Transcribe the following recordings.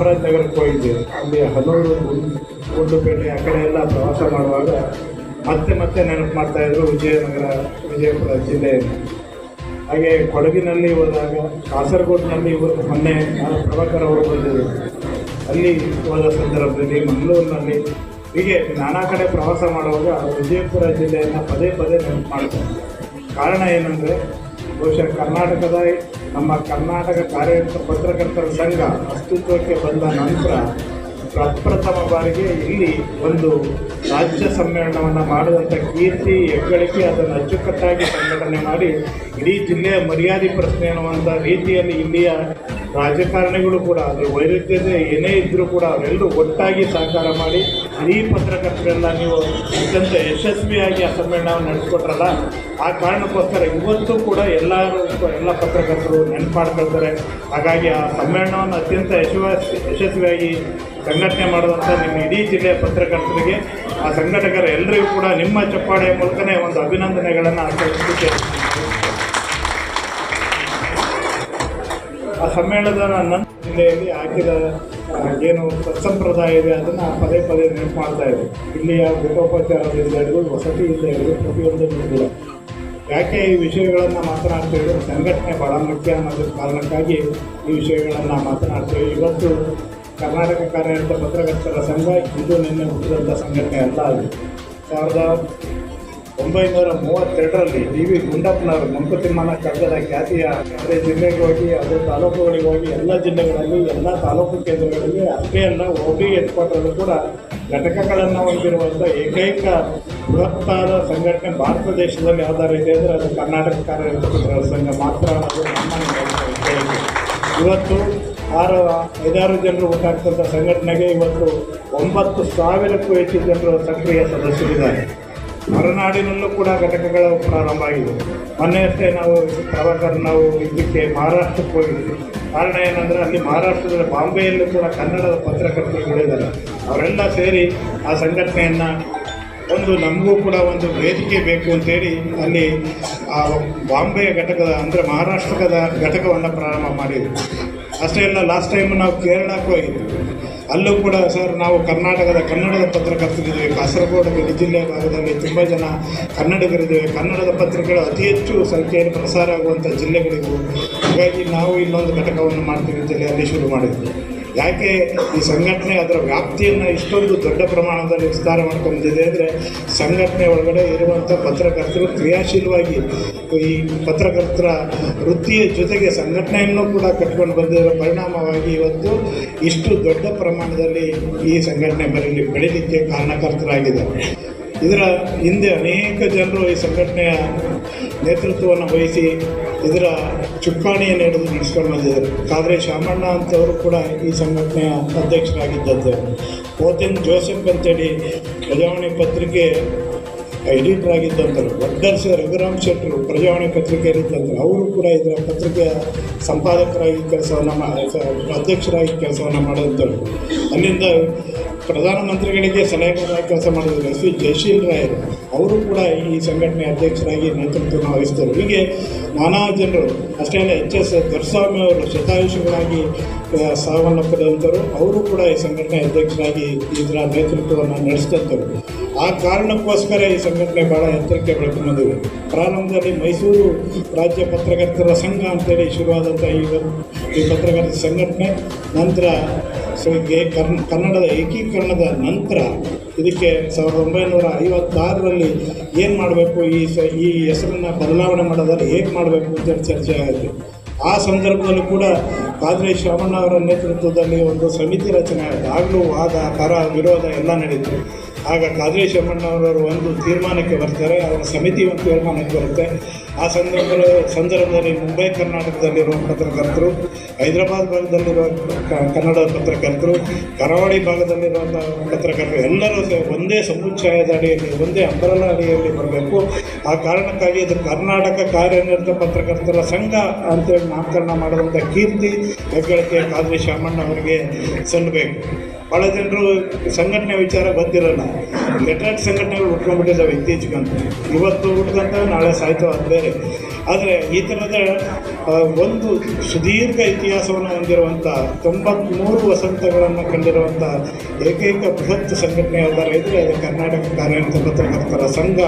ಚಾಮರಾಜನಗರಕ್ಕೆ ಹೋಗಿದ್ದೆ ಅಲ್ಲಿ ಹನೂರು ಒಂದು ಗುಂಡ್ಲುಪೇಟೆ ಆ ಕಡೆ ಎಲ್ಲ ಪ್ರವಾಸ ಮಾಡುವಾಗ ಮತ್ತೆ ಮತ್ತೆ ನೆನಪು ಮಾಡ್ತಾ ಇದ್ರು ವಿಜಯನಗರ, ವಿಜಯಪುರ ಜಿಲ್ಲೆಯನ್ನು ಹಾಗೆ ಕೊಡಗಿನಲ್ಲಿ ಹೋದಾಗ ಕಾಸರಗೋಡಿನಲ್ಲಿ ಇವರು ಮೊನ್ನೆ ನಾನು ಪ್ರಭಾಕರ್ ಅವರು ಬಂದಿದ್ದರು ಅಲ್ಲಿ ಹೋದ ಸಂದರ್ಭದಲ್ಲಿ ಮಂಗಳೂರಿನಲ್ಲಿ ಹೀಗೆ ನಾನಾ ಕಡೆ ಪ್ರವಾಸ ಮಾಡುವಾಗ ವಿಜಯಪುರ ಜಿಲ್ಲೆಯನ್ನು ಪದೇ ಪದೇ ನೆನಪು ಮಾಡ್ತಾರೆ ಕಾರಣ ಏನಂದರೆ ಬಹುಶಃ ಕರ್ನಾಟಕದ ನಮ್ಮ ಕರ್ನಾಟಕ ಕಾರ್ಯರತ ಪತ್ರಕರ್ತರ ಸಂಘ ಅಸ್ತಿತ್ವಕ್ಕೆ ಬಂದ ನಂತರ ಪ್ರಪ್ರಥಮ ಬಾರಿಗೆ ಇಲ್ಲಿ ಒಂದು ರಾಜ್ಯ ಸಮ್ಮೇಳನವನ್ನು ಮಾಡಿದಂಥ ಕೀರ್ತಿ, ಹೆಗ್ಗಳಿಕೆ ಅದನ್ನು ಅಚ್ಚುಕಟ್ಟಾಗಿ ಸಂಘಟನೆ ಮಾಡಿ ಇಡೀ ಜಿಲ್ಲೆಯ ಮರ್ಯಾದೆ ಪ್ರಶ್ನೆ ಅನ್ನುವಂಥ ರೀತಿಯಲ್ಲಿ ಇಲ್ಲಿಯ ರಾಜಕಾರಣಿಗಳು ಕೂಡ ಅದು ವೈರುಧ್ಯತೆ ಏನೇ ಇದ್ದರೂ ಕೂಡ ಅವರೆಲ್ಲರೂ ಒಟ್ಟಾಗಿ ಸಹಕಾರ ಮಾಡಿ, ಈ ಪತ್ರಕರ್ತರೆಲ್ಲ ನೀವು ಅತ್ಯಂತ ಯಶಸ್ವಿಯಾಗಿ ಆ ಸಮ್ಮೇಳನವನ್ನು ನಡೆಸ್ಕೊಟ್ರಲ್ಲ, ಆ ಕಾರಣಕ್ಕೋಸ್ಕರ ಇವತ್ತು ಕೂಡ ಎಲ್ಲರೂ ಎಲ್ಲ ಪತ್ರಕರ್ತರು ನೆನಪಾಡ್ಕೊಳ್ತಾರೆ. ಹಾಗಾಗಿ ಆ ಸಮ್ಮೇಳನವನ್ನು ಅತ್ಯಂತ ಯಶಸ್ವಿ, ಯಶಸ್ವಿಯಾಗಿ ಸಂಘಟನೆ ಮಾಡುವಂಥ ನಿಮ್ಮ ಇಡೀ ಜಿಲ್ಲೆಯ ಪತ್ರಕರ್ತರಿಗೆ, ಆ ಸಂಘಟಕರ ಎಲ್ಲರಿಗೂ ಕೂಡ ನಿಮ್ಮ ಚಪ್ಪಾಳೆಯ ಮೂಲಕನೇ ಒಂದು ಅಭಿನಂದನೆಗಳನ್ನು ಆಚರಿಸಲಿಕ್ಕೆ ಆ ಸಮ್ಮೇಳನದ ನಂತರ ಜಿಲ್ಲೆಯಲ್ಲಿ ಹಾಕಿದ ಏನು ಸತ್ಸಂಪ್ರದಾಯ ಇದೆ, ಅದನ್ನು ಪದೇ ಪದೇ ನೆನಪು ಮಾಡ್ತಾ ಇದೆ ಇಲ್ಲಿಯ ಗೃಹೋಪಚಾರದಿಂದ ಹಿಡಿದು ವಸತಿಯಿಂದ ಹಿಡಿದು ಪ್ರತಿಯೊಂದನ್ನು ಕೂಡ. ಯಾಕೆ ಈ ವಿಷಯಗಳನ್ನು ಮಾತನಾಡ್ತೇವೆ? ಸಂಘಟನೆ ಬಹಳ ಮುಖ್ಯ ಅನ್ನೋದ್ರ ಕಾರಣಕ್ಕಾಗಿ ಈ ವಿಷಯಗಳನ್ನು ಮಾತನಾಡ್ತೇವೆ. ಇವತ್ತು ಕರ್ನಾಟಕ ಕಾರ್ಯನಿರತ ಪತ್ರಕರ್ತರ ಸಂಘ ಇದು ನಿನ್ನೆ ಹುಟ್ಟಿದಂಥ ಸಂಘಟನೆ ಅಲ್ಲ ಅದು. ಸಾವಿರದ ಒಂಬೈನೂರ ಮೂವತ್ತೆರಡರಲ್ಲಿ ಡಿ ವಿ ಗುಂಡಪ್ಪನವರು ಮಂಕುತಿಮ್ಮನ ಕಳೆದ ಖ್ಯಾತಿಯ ಅದೇ ಜಿಲ್ಲೆಗೆ ಹೋಗಿ, ಅದೇ ತಾಲೂಕುಗಳಿಗೆ ಹೋಗಿ, ಎಲ್ಲ ಜಿಲ್ಲೆಗಳಲ್ಲಿ, ಎಲ್ಲ ತಾಲೂಕು ಕೇಂದ್ರಗಳಲ್ಲಿ ಅಷ್ಟೇ ಹೆಡ್ಕ್ವಾರ್ಟರ್ಲು ಕೂಡ ಘಟಕಗಳನ್ನು ಹೊಂದಿರುವಂಥ ಏಕೈಕ ಬೃಹತ್ತಾದ ಸಂಘಟನೆ ಭಾರತ ದೇಶದಲ್ಲಿ ಯಾವ್ದಾರು ಇದೆ ಅಂದರೆ ಅದು ಕರ್ನಾಟಕ ಕಾರ್ಯಕರ್ತರ ಸಂಘ ಮಾತ್ರ ಅನ್ನೋದು ನಮ್ಮ ಇವತ್ತು ಆರು, ಐದಾರು ಜನರು ಒಟ್ಟಾಗ್ತಂಥ ಸಂಘಟನೆಗೆ ಇವತ್ತು ಒಂಬತ್ತು ಸಾವಿರಕ್ಕೂ ಹೆಚ್ಚು ಜನರು ಸಕ್ರಿಯ ಸದಸ್ಯರಿದ್ದಾರೆ. ಹೊರನಾಡಿನಲ್ಲೂ ಕೂಡ ಘಟಕಗಳು ಪ್ರಾರಂಭ ಆಗಿದೆ. ಮೊನ್ನೆ ಅಷ್ಟೇ ನಾವು ಪ್ರವಾಸ ನಾವು ಇದಕ್ಕೆ ಮಹಾರಾಷ್ಟ್ರಕ್ಕೆ ಹೋಗಿದ್ವಿ. ಕಾರಣ ಏನಂದರೆ ಅಲ್ಲಿ ಮಹಾರಾಷ್ಟ್ರದಲ್ಲಿ ಬಾಂಬೆಯಲ್ಲೂ ಕೂಡ ಕನ್ನಡದ ಪತ್ರಕರ್ತರುಗಳಿದ್ದಾರೆ ಅವರೆಲ್ಲ ಸೇರಿ ಆ ಸಂಘಟನೆಯನ್ನು ಒಂದು ನಮಗೂ ಕೂಡ ಒಂದು ವೇದಿಕೆ ಬೇಕು ಅಂತೇಳಿ ಅಲ್ಲಿ ಆ ಬಾಂಬೆಯ ಘಟಕದ ಅಂದರೆ ಮಹಾರಾಷ್ಟ್ರದ ಘಟಕವನ್ನು ಪ್ರಾರಂಭ ಮಾಡಿದ್ವಿ ಅಷ್ಟೇ ಅಲ್ಲ ಲಾಸ್ಟ್ ಟೈಮ್ ನಾವು ಕೇರಳಕ್ಕೆ ಹೋಗಿದ್ವಿ. ಅಲ್ಲೂ ಕೂಡ ಸರ್, ನಾವು ಕರ್ನಾಟಕದ ಕನ್ನಡದ ಪತ್ರಕರ್ತರಿದ್ದೇವೆ. ಕಾಸರಗೋಡು ಗಡಿ ಜಿಲ್ಲೆ ಭಾಗದಲ್ಲಿ ತುಂಬ ಜನ ಕನ್ನಡಿಗರಿದ್ದೇವೆ. ಕನ್ನಡದ ಪತ್ರಿಕೆಗಳು ಅತಿ ಹೆಚ್ಚು ಸಂಖ್ಯೆಯಲ್ಲಿ ಪ್ರಸಾರ ಆಗುವಂಥ ಜಿಲ್ಲೆಗಳಿಗೂ ಹಾಗಾಗಿ ನಾವು ಇಲ್ಲೊಂದು ಘಟಕವನ್ನು ಮಾಡ್ತೀವಿ ಅಲ್ಲಿ ಶುರು ಮಾಡಿದ್ವಿ. ಯಾಕೆ ಈ ಸಂಘಟನೆ ಅದರ ವ್ಯಾಪ್ತಿಯನ್ನು ಇಷ್ಟೊಂದು ದೊಡ್ಡ ಪ್ರಮಾಣದಲ್ಲಿ ವಿಸ್ತಾರ ಮಾಡ್ಕೊಂಡಿದೆ ಅಂದರೆ ಸಂಘಟನೆ ಒಳಗಡೆ ಇರುವಂಥ ಪತ್ರಕರ್ತರು ಕ್ರಿಯಾಶೀಲವಾಗಿ ಈ ಪತ್ರಕರ್ತರ ವೃತ್ತಿಯ ಜೊತೆಗೆ ಸಂಘಟನೆಯನ್ನು ಕೂಡ ಕಟ್ಕೊಂಡು ಬಂದಿರೋ ಪರಿಣಾಮವಾಗಿ ಇವತ್ತು ಇಷ್ಟು ದೊಡ್ಡ ಪ್ರಮಾಣದಲ್ಲಿ ಈ ಸಂಘಟನೆ ಬರಲಿ ಬೆಳೀಲಿಕ್ಕೆ ಕಾರಣಕರ್ತರಾಗಿದೆ ಇದರ ಹಿಂದೆ ಅನೇಕ ಜನರು ಈ ಸಂಘಟನೆಯ ನೇತೃತ್ವವನ್ನು ವಹಿಸಿ ಇದರ ಚುಕ್ಕಾಣಿಯನ್ನು ಹಿಡಿದು ನಡೆಸ್ಕೊಂಡು ಬಂದಿದ್ದಾರೆ. ಕಾದ್ರೆ ಶಾಮಣ್ಣ ಅಂತವರು ಕೂಡ ಈ ಸಂಘಟನೆಯ ಅಧ್ಯಕ್ಷರಾಗಿದ್ದದ್ದು ಓತಿನ್ ಜೋಸೆಫ್ ಅಂತೇಳಿ ಪ್ರಜಾವಾಣಿ ಪತ್ರಿಕೆ ಎಡಿಟರ್ ಆಗಿದ್ದಂಥವ್ರು ವರ್ಧರ್ಸ ರಘುರಾಮ್ ಶೆಟ್ಟರು ಪ್ರಜಾವಾಣಿ ಪತ್ರಿಕೆಯಲ್ಲಿದ್ದಂಥವ್ರು ಅವರು ಕೂಡ ಇದರ ಪತ್ರಿಕೆಯ ಸಂಪಾದಕರಾಗಿ ಕೆಲಸವನ್ನು ಅಧ್ಯಕ್ಷರಾಗಿ ಕೆಲಸವನ್ನು ಮಾಡಿದಂಥವ್ರು ಅಲ್ಲಿಂದ ಪ್ರಧಾನಮಂತ್ರಿಗಳಿಗೆ ಸಲಹೆಗಾರರಾಗಿ ಕೆಲಸ ಮಾಡಿದ್ರು ಎಸ್ ವಿ ಜಯಶೀಲ್ ರಾಯರು ಅವರು. ಕೂಡ ಈ ಸಂಘಟನೆ ಅಧ್ಯಕ್ಷರಾಗಿ ನೇತೃತ್ವವನ್ನು ವಹಿಸಿದರು ಹೀಗೆ ನಾನಾ ಜನರು, ಅಷ್ಟೇ ಅಲ್ಲ ಎಚ್ ಎಸ್ ದೊರೆಸ್ವಾಮಿ ಅವರು ಶತಾಯುಷಿಗಳಾಗಿ ಸಾವನ್ನಪ್ಪಿದಂಥವರು ಅವರು ಕೂಡ ಈ ಸಂಘಟನೆ ಅಧ್ಯಕ್ಷರಾಗಿ ಇದರ ನೇತೃತ್ವವನ್ನು ನಡೆಸಿದಂಥವ್ರು ಆ ಕಾರಣಕ್ಕೋಸ್ಕರ ಈ ಸಂಘಟನೆ ಭಾಳ ಎತ್ತರಕ್ಕೆ ಬೆಳಕು ಪ್ರಾರಂಭದಲ್ಲಿ ಮೈಸೂರು ರಾಜ್ಯ ಪತ್ರಕರ್ತರ ಸಂಘ ಅಂತೇಳಿ ಶುರುವಾದಂಥ ಈ ಈ ಪತ್ರಕರ್ತರ ಸಂಘಟನೆ, ನಂತರ ಸೊ ಕನ್ನಡದ ಏಕೀಕರಣದ ನಂತರ ಇದಕ್ಕೆ ಸಾವಿರದ ಒಂಬೈನೂರ ಐವತ್ತಾರರಲ್ಲಿ ಏನು ಮಾಡಬೇಕು, ಈ ಸ, ಈ ಹೆಸರನ್ನು ಬದಲಾವಣೆ ಮಾಡೋದಾದ್ರೆ ಹೇಗೆ ಮಾಡಬೇಕು ಅಂತೇಳಿ ಚರ್ಚೆ ಆಯಿತು ಆ ಸಂದರ್ಭದಲ್ಲೂ ಕೂಡ ಕಾದ್ರೆ ಶಾಮಣ್ಣ ಅವರ ನೇತೃತ್ವದಲ್ಲಿ ಒಂದು ಸಮಿತಿ ರಚನೆ ಆಯಿತು. ಆಗಲೂ ವಾದ ಪರ ವಿರೋಧ ಎಲ್ಲ ನಡೀತು. ಆಗ ಕಾದ್ರಿ ಶಮಣ್ಣವರವರು ಒಂದು ತೀರ್ಮಾನಕ್ಕೆ ಬರ್ತಾರೆ, ಅವರ ಸಮಿತಿ ಒಂದು ತೀರ್ಮಾನಕ್ಕೆ ಬರುತ್ತೆ. ಆ ಸಂದರ್ಭದಲ್ಲಿ ಸಂದರ್ಭದಲ್ಲಿ ಮುಂಬೈ ಕರ್ನಾಟಕದಲ್ಲಿರುವ ಪತ್ರಕರ್ತರು, ಹೈದರಾಬಾದ್ ಭಾಗದಲ್ಲಿರುವ ಕನ್ನಡ ಪತ್ರಕರ್ತರು, ಕರಾವಳಿ ಭಾಗದಲ್ಲಿರುವಂಥ ಪತ್ರಕರ್ತರು ಎಲ್ಲರೂ ಒಂದೇ ಸಮುಚ್ಛಾಯದ ಅಡಿಯಲ್ಲಿ, ಒಂದೇ ಅಂಬರಲ ಅಡಿಯಲ್ಲಿ ಬರಬೇಕು. ಆ ಕಾರಣಕ್ಕಾಗಿ ಅದು ಕರ್ನಾಟಕ ಕಾರ್ಯನಿರತ ಪತ್ರಕರ್ತರ ಸಂಘ ಅಂತೇಳಿ ನಾಮಕರಣ ಮಾಡಿದಂಥ ಕೀರ್ತಿ ಹೆಗ್ಗಳಿಕೆ ಕಾದ್ರಿ ಶಾಮಣ್ಣ ಅವರಿಗೆ ಸಲ್ಲಬೇಕು. ಭಾಳ ಜನರು ಸಂಘಟನೆ ವಿಚಾರ ಗೊತ್ತಿರಲ್ಲ ಲೆಟರ್ಡ್ ಸಂಘಟನೆಗಳು ಉಟ್ಕೊಂಡ್ಬಿಟ್ಟಿದ್ದಾವೆ ಅಂತ ಇವತ್ತು ಹುಟ್ಕೊಂತ ನಾಳೆ ಸಾಯ್ತು ಅದು ಬೇರೆ. ಆದರೆ ಈ ಥರದ ಒಂದು ಸುದೀರ್ಘ ಇತಿಹಾಸವನ್ನು ಹೊಂದಿರುವಂಥ ತೊಂಬತ್ತ್ಮೂರು ವಸಂತಗಳನ್ನು ಕಂಡಿರುವಂಥ ಏಕೈಕ ಬೃಹತ್ ಸಂಘಟನೆ ಯಾವ್ದಾರು ಇದ್ದರೆ ಅದು ಕರ್ನಾಟಕ ಕಾರ್ಯನಿರತ ಪತ್ರಕರ್ತರ ಸಂಘ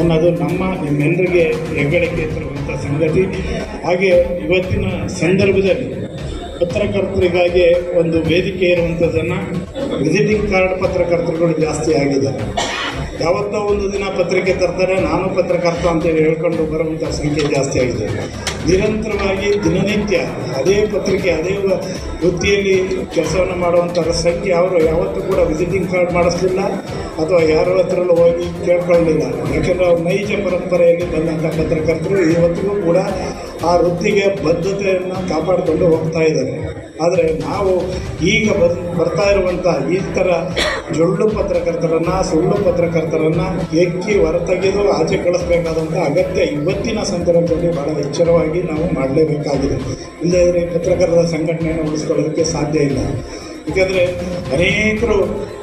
ಅನ್ನೋದು ನಮ್ಮ ನಿಮ್ಮೆಲ್ಲರಿಗೆ ಹೆಗ್ಗಳಿಕೆ ಇರುವಂಥ ಸಂಗತಿ. ಹಾಗೆ ಇವತ್ತಿನ ಸಂದರ್ಭದಲ್ಲಿ ಪತ್ರಕರ್ತರಿಗಾಗಿ ಒಂದು ವೇದಿಕೆ ಇರುವಂಥದ್ದನ್ನು ವಿಸಿಟಿಂಗ್ ಕಾರ್ಡ್ ಪತ್ರಕರ್ತರುಗಳು ಜಾಸ್ತಿ ಆಗಿದ್ದಾರೆ. ಯಾವತ್ತೋ ಒಂದು ದಿನ ಪತ್ರಿಕೆ ತರ್ತಾರೆ, ನಾನು ಪತ್ರಕರ್ತ ಅಂತೇಳಿ ಹೇಳ್ಕೊಂಡು ಬರುವಂಥ ಸಂಖ್ಯೆ ಜಾಸ್ತಿ ಆಗಿದೆ. ನಿರಂತರವಾಗಿ ದಿನನಿತ್ಯ ಅದೇ ಪತ್ರಿಕೆ, ಅದೇ ವೃತ್ತಿಯಲ್ಲಿ ಕೆಲಸವನ್ನು ಮಾಡುವಂಥ ಸಂಖ್ಯೆ ಅವರು ಯಾವತ್ತೂ ಕೂಡ ವಿಸಿಟಿಂಗ್ ಕಾರ್ಡ್ ಮಾಡಿಸ್ಲಿಲ್ಲ ಅಥವಾ ಯಾರ ಹತ್ರಲ್ಲೂ ಹೋಗಿ ಕೇಳ್ಕೊಳ್ಳಲಿಲ್ಲ. ಯಾಕೆಂದರೆ ಅವ್ರು ನೈಜ ಪರಂಪರೆಯಲ್ಲಿ ಬಂದಂಥ ಪತ್ರಕರ್ತರು ಇವತ್ತಿಗೂ ಕೂಡ ಆ ವೃತ್ತಿಗೆ ಬದ್ಧತೆಯನ್ನು ಕಾಪಾಡಿಕೊಂಡು ಹೋಗ್ತಾ ಇದ್ದಾರೆ. ಆದರೆ ನಾವು ಈಗ ಬರ್ ಬರ್ತಾ ಇರುವಂಥ ಈ ಥರ ಜೊಳ್ಳು ಪತ್ರಕರ್ತರನ್ನು, ಸುಳ್ಳು ಪತ್ರಕರ್ತರನ್ನು ಎಕ್ಕಿ ಹೊರತೆಗೆದು ಆಚೆ ಕಳಿಸ್ಬೇಕಾದಂಥ ಅಗತ್ಯ ಇವತ್ತಿನ ಸಂದರ್ಭದಲ್ಲಿ ಭಾಳ ಎಚ್ಚರವಾಗಿ ನಾವು ಮಾಡಲೇಬೇಕಾಗಿದೆ. ಇಲ್ಲದೇ ಪತ್ರಕರ್ತರ ಸಂಘಟನೆಯನ್ನು ಉಳಿಸ್ಕೊಳ್ಳೋದಕ್ಕೆ ಸಾಧ್ಯ ಇಲ್ಲ. ಯಾಕೆಂದರೆ ಅನೇಕರು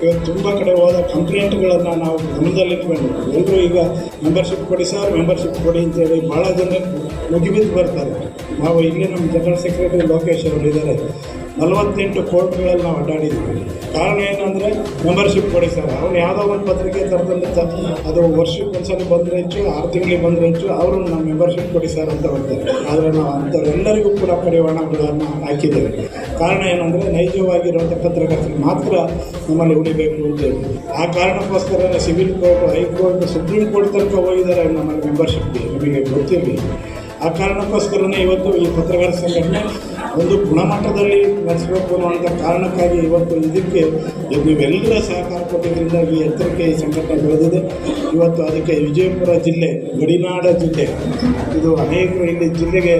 ಇವತ್ತು ತುಂಬ ಕಡೆ ಹೋದ ಕಂಪ್ಲೇಂಟ್ಗಳನ್ನು ನಾವು ಗಮನದಲ್ಲಿಟ್ಕೊಂಡು ಎಲ್ಲರೂ ಈಗ ಮೆಂಬರ್ಶಿಪ್ ಕೊಡಿ ಸರ್ ಮೆಂಬರ್ಶಿಪ್ ಕೊಡಿ ಅಂತೇಳಿ ಭಾಳ ಜನ ಮುಗಿಬಿದ್ದು ಬರ್ತಾರೆ. ನಾವು ಇಲ್ಲಿ ನಮ್ಮ ಜನರಲ್ ಸೆಕ್ರೆಟರಿ ಲೋಕೇಶ್ ಅವರು ಇದ್ದಾರೆ. ನಲವತ್ತೆಂಟು ಕೋರ್ಟ್ಗಳಲ್ಲಿ ನಾವು ಅಡ್ಡಾಡಿದ್ವಿ. ಕಾರಣ ಏನಂದರೆ ಮೆಂಬರ್ಶಿಪ್ ಕೊಡಿ ಸರ್. ಅವ್ನು ಯಾವುದೋ ಒಂದು ಪತ್ರಿಕೆ ತರದಲ್ಲಿ ತ ಅದು ವರ್ಷಕ್ಕೆ ಒಂದ್ಸಲ ಬಂದರೆ ಹೆಚ್ಚು, ಆರು ತಿಂಗಳಿಗೆ ಬಂದರೆ ಹೆಚ್ಚು, ಅವರು ನಮ್ಮ ಮೆಂಬರ್ಶಿಪ್ ಕೊಡಿ ಸರ್ ಅಂತ ಬರ್ತಾರೆ ಆದರೆ ನಾವು ಅಂಥವ್ರೆಲ್ಲರಿಗೂ ಕೂಡ ಕಡಿವಾಣಗಳನ್ನು ಹಾಕಿದ್ದೇವೆ. ಕಾರಣ ಏನಂದರೆ, ನೈಜವಾಗಿರುವಂಥ ಪತ್ರಕರ್ತರು ಮಾತ್ರ ನಮ್ಮಲ್ಲಿ ಉಳಿಬೇಕು ಅಂತೇಳಿ ಆ ಕಾರಣಕ್ಕೋಸ್ಕರ civil court, high court, supreme court ತನಕ ಹೋಗಿದ್ದಾರೆ ನಮ್ಮಲ್ಲಿ ಮೆಂಬರ್ಶಿಪ್ಗೆ ನಮಗೆ ಗೊತ್ತಿರಲಿ. ಆ ಕಾರಣಕ್ಕೋಸ್ಕರನೇ ಇವತ್ತು ಈ ಪತ್ರಕಾರ ಸಂಘಟನೆ ಒಂದು ಗುಣಮಟ್ಟದಲ್ಲಿ ನಡೆಸಬೇಕು ಅನ್ನುವಂಥ ಕಾರಣಕ್ಕಾಗಿ ಇವತ್ತು ಇದಕ್ಕೆ ನೀವೆಲ್ಲರ ಸಹಕಾರ ಕೊಟ್ಟಿದ್ದರಿಂದ ಈ ಎತ್ತರಕ್ಕೆ ಈ ಸಂಘಟನೆ ಬೆಳೆದಿದೆ. ಇವತ್ತು ಅದಕ್ಕೆ ವಿಜಯಪುರ ಜಿಲ್ಲೆ, ಗಡಿನಾಡ ಜಿಲ್ಲೆ, ಇದು ಅನೇಕರು ಇಲ್ಲಿ ಜಿಲ್ಲೆಗೆ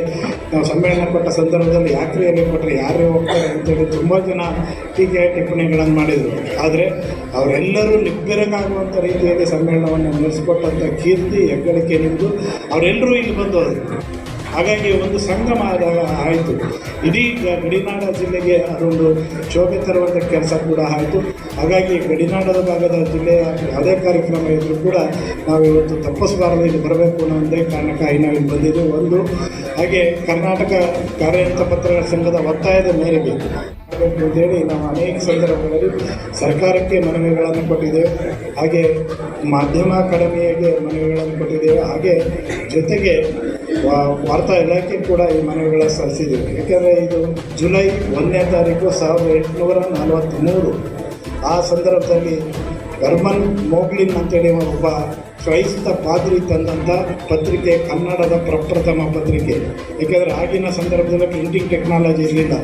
ನಾವು ಸಮ್ಮೇಳನ ಕೊಟ್ಟ ಸಂದರ್ಭದಲ್ಲಿ ಯಾತ್ರೆಯಲ್ಲಿ ಕೊಟ್ಟರೆ ಯಾರೇ ಹೋಗ್ತಾರೆ ಅಂತೇಳಿ ತುಂಬ ಜನ ಟೀಕೆ, ಟಿಪ್ಪಣಿಗಳನ್ನು ಮಾಡಿದರು. ಆದರೆ ಅವರೆಲ್ಲರೂ ನಿಬ್ಬೆರಗಾಗುವಂಥ ರೀತಿಯಲ್ಲಿ ಸಮ್ಮೇಳನವನ್ನು ನಡೆಸಿಕೊಟ್ಟಂಥ ಕೀರ್ತಿ, ಹೆಗ್ಗಳಿಕೆ ನಿಮ್ಮದು ಅವರೆಲ್ಲರೂ ಇಲ್ಲಿ ಬಂದು ಹಾಗಾಗಿ ಒಂದು ಸಂಗಮ ಆಯಿತು. ಇಡೀ ಗಡಿನಾಡ ಜಿಲ್ಲೆಗೆ ಅದೊಂದು ಶೋಭೆ ತರುವಂಥ ಕೆಲಸ ಕೂಡ ಆಯಿತು. ಹಾಗಾಗಿ ಗಡಿನಾಡದ ಭಾಗದ ಜಿಲ್ಲೆಯ ಯಾವುದೇ ಕಾರ್ಯಕ್ರಮ ಇದ್ದರೂ ಕೂಡ ನಾವು ಇವತ್ತು ತಪ್ಪಿಸಬಾರದು ಇಲ್ಲಿ ಬರಬೇಕು ಅನ್ನೋ ಒಂದೇ ಕಾರಣಕ್ಕಾಗಿ ನಾವು ಇಲ್ಲಿ ಬಂದಿದ್ದು ಒಂದು, ಹಾಗೆ ಕರ್ನಾಟಕ ಕಾರ್ಯನಿರತ ಪತ್ರಗಳ ಸಂಘದ ಒತ್ತಾಯದ ಮೇರೆಗೆ ಅಂತೇಳಿ ನಾವು ಅನೇಕ ಸಂದರ್ಭಗಳಲ್ಲಿ ಸರ್ಕಾರಕ್ಕೆ ಮನವಿಗಳನ್ನು ಕೊಟ್ಟಿದ್ದೇವೆ. ಹಾಗೆ ಮಾಧ್ಯಮ ಅಕಾಡೆಮಿಗೆ ಮನವಿಗಳನ್ನು ಕೊಟ್ಟಿದ್ದೇವೆ. ಹಾಗೆ ಜೊತೆಗೆ ವಾರ್ತಾ ಇಲಾಖೆ ಕೂಡ ಈ ಮನವಿಗಳ ಸಲ್ಲಿಸಿದ್ದೀವಿ ಯಾಕೆಂದರೆ ಇದು ಜುಲೈ ಒಂದನೇ ತಾರೀಕು ಸಾವಿರದ ಎಂಟುನೂರ ನಲವತ್ತ್ಮೂರು ಆ ಸಂದರ್ಭದಲ್ಲಿ ಬರ್ಮನ್ ಮೋಗ್ಲಿನ್ ಅಂತೇಳಿ ಒಬ್ಬ ಕ್ರೈಸ್ತ ಪಾದ್ರಿ ತಂದಂಥ ಪತ್ರಿಕೆ, ಕನ್ನಡದ ಪ್ರಪ್ರಥಮ ಪತ್ರಿಕೆ. ಏಕೆಂದರೆ ಆಗಿನ ಸಂದರ್ಭದಲ್ಲಿ ಪ್ರಿಂಟಿಂಗ್ ಟೆಕ್ನಾಲಜಿ ಇರಲಿಲ್ಲ.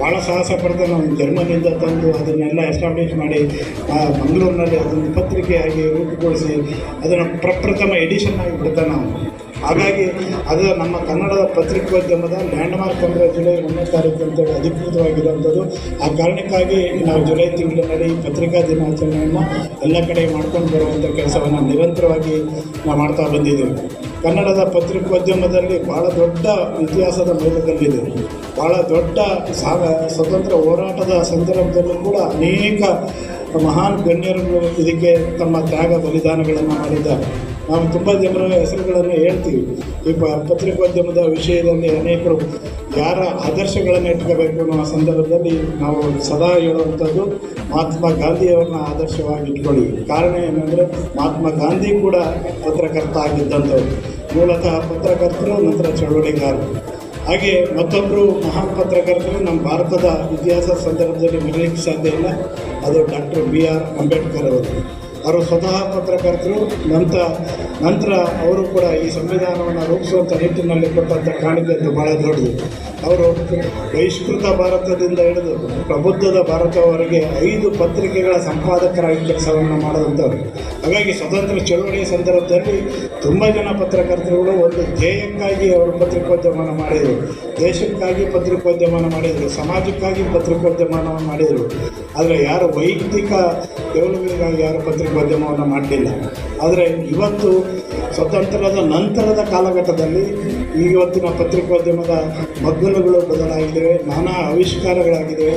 ಭಾಳ ಸಾಹಸ ಪಡ್ತಾ ನಾವು ಜರ್ಮನಿಯಿಂದ ತಂದು ಅದನ್ನೆಲ್ಲ ಎಸ್ಟಾಬ್ಲಿಷ್ ಮಾಡಿ ಮಂಗಳೂರಿನಲ್ಲಿ ಅದನ್ನು ಪತ್ರಿಕೆಯಾಗಿ ರೂಪುಗೊಳಿಸಿ, ಅದನ್ನು ಪ್ರಪ್ರಥಮ ಎಡಿಷನ್ ಆಗಿ ಬಿಡ್ತಾ ನಾವು. ಹಾಗಾಗಿ ಅದು ನಮ್ಮ ಕನ್ನಡದ ಪತ್ರಿಕೋದ್ಯಮದ ಲ್ಯಾಂಡ್ಮಾರ್ಕ್ ಅಂದರೆ ಜುಲೈ ಒಂದನೇ ತಾರೀಕು ಅಂತೇಳಿ ಅಧಿಕೃತವಾಗಿರುವಂಥದ್ದು. ಆ ಕಾರಣಕ್ಕಾಗಿ ನಾವು ಜುಲೈ ತಿಂಗಳಿನಲ್ಲಿ ಪತ್ರಿಕಾ ದಿನಾಚರಣೆಯನ್ನು ಎಲ್ಲ ಕಡೆ ಮಾಡ್ಕೊಂಡು ಬರುವಂಥ ಕೆಲಸವನ್ನು ನಿರಂತರವಾಗಿ ನಾವು ಮಾಡ್ತಾ ಬಂದಿದ್ದೇವೆ. ಕನ್ನಡದ ಪತ್ರಿಕೋದ್ಯಮದಲ್ಲಿ ಭಾಳ ದೊಡ್ಡ ಇತಿಹಾಸದ ಮೌಲ್ಯದಲ್ಲಿದೆ ಭಾಳ ದೊಡ್ಡ ಸಾಗ, ಸ್ವತಂತ್ರ ಹೋರಾಟದ ಸಂದರ್ಭದಲ್ಲೂ ಕೂಡ ಅನೇಕ ಮಹಾನ್ ಗಣ್ಯರು ಇದಕ್ಕೆ ತಮ್ಮ ತ್ಯಾಗ ಬಲಿದಾನಗಳನ್ನು ಮಾಡಿದ್ದಾರೆ. ನಾವು ತುಂಬ ಜನರ ಹೆಸರುಗಳನ್ನು ಹೇಳ್ತೀವಿ ಈ ಪತ್ರಿಕೋದ್ಯಮದ ವಿಷಯದಲ್ಲಿ ಅನೇಕರು ಯಾರ ಆದರ್ಶಗಳನ್ನು ಇಟ್ಕೋಬೇಕು ಅನ್ನೋ ಸಂದರ್ಭದಲ್ಲಿ ನಾವು ಸದಾ ಹೇಳುವಂಥದ್ದು, ಮಹಾತ್ಮ ಗಾಂಧಿಯವರನ್ನ ಆದರ್ಶವಾಗಿ ಇಟ್ಕೊಳ್ಳಿ. ಕಾರಣ ಏನಂದರೆ, ಮಹಾತ್ಮ ಗಾಂಧಿ ಕೂಡ ಪತ್ರಕರ್ತ ಆಗಿದ್ದಂಥವ್ರು. ಮೂಲತಃ ಪತ್ರಕರ್ತರು, ನಂತರ ಚಳವಳಿಗಾರರು. ಹಾಗೆ ಮತ್ತೊಬ್ಬರು ಮಹಾನ್ ಪತ್ರಕರ್ತರು ನಮ್ಮ ಭಾರತದ ಇತಿಹಾಸ ಸಂದರ್ಭದಲ್ಲಿ ಮರೆಯಲಿಕ್ಕೆ ಸಾಧ್ಯ ಇಲ್ಲ. ಅದು ಡಾಕ್ಟರ್ ಬಿ ಆರ್ ಅಂಬೇಡ್ಕರ್ ಅವರು. ಅವರು ಸ್ವತಃ ಪತ್ರಕರ್ತರು ನಂತರ ನಂತರ ಅವರು ಕೂಡ ಈ ಸಂವಿಧಾನವನ್ನು ರೂಪಿಸುವಂಥ ನಿಟ್ಟಿನಲ್ಲಿ ಕೊಟ್ಟಂಥ ಕಾಣಿಕೆ ಭಾಳ ದೊಡ್ಡದು. ಅವರು ಬಹಿಷ್ಕೃತ ಭಾರತದಿಂದ ಹಿಡಿದು ಪ್ರಬುದ್ಧದ ಭಾರತವರೆಗೆ ಐದು ಪತ್ರಿಕೆಗಳ ಸಂಪಾದಕರಾಗಿ ಕೆಲಸವನ್ನು ಮಾಡಿದಂಥವ್ರು. ಹಾಗಾಗಿ ಸ್ವತಂತ್ರ ಚಳುವಳಿಯ ಸಂದರ್ಭದಲ್ಲಿ ತುಂಬ ಜನ ಪತ್ರಕರ್ತರುಗಳು ಒಂದು ಧ್ಯೇಯಕ್ಕಾಗಿ ಅವರು ಪತ್ರಿಕೋದ್ಯಮವನ್ನು ಮಾಡಿದರು. ದೇಶಕ್ಕಾಗಿ ಪತ್ರಿಕೋದ್ಯಮನ ಮಾಡಿದರು. ಸಮಾಜಕ್ಕಾಗಿ ಪತ್ರಿಕೋದ್ಯಮವನ್ನು ಮಾಡಿದರು. ಆದರೆ ಯಾರು ವೈಯಕ್ತಿಕ ಡೆವಲಪ್ಮೆಂಟ್ಗಾಗಿ ಯಾರು ಪತ್ರಿಕೋದ್ಯಮವನ್ನು ಮಾಡಲಿಲ್ಲ. ಆದರೆ ಇವತ್ತು ಸ್ವತಂತ್ರದ ನಂತರದ ಕಾಲಘಟ್ಟದಲ್ಲಿ ಇವತ್ತಿನ ಪತ್ರಿಕೋದ್ಯಮದ ಮಗ್ಗಲುಗಳು ಬದಲಾಗಿದ್ದಾವೆ ನಾನಾ ಆವಿಷ್ಕಾರಗಳಾಗಿವೆ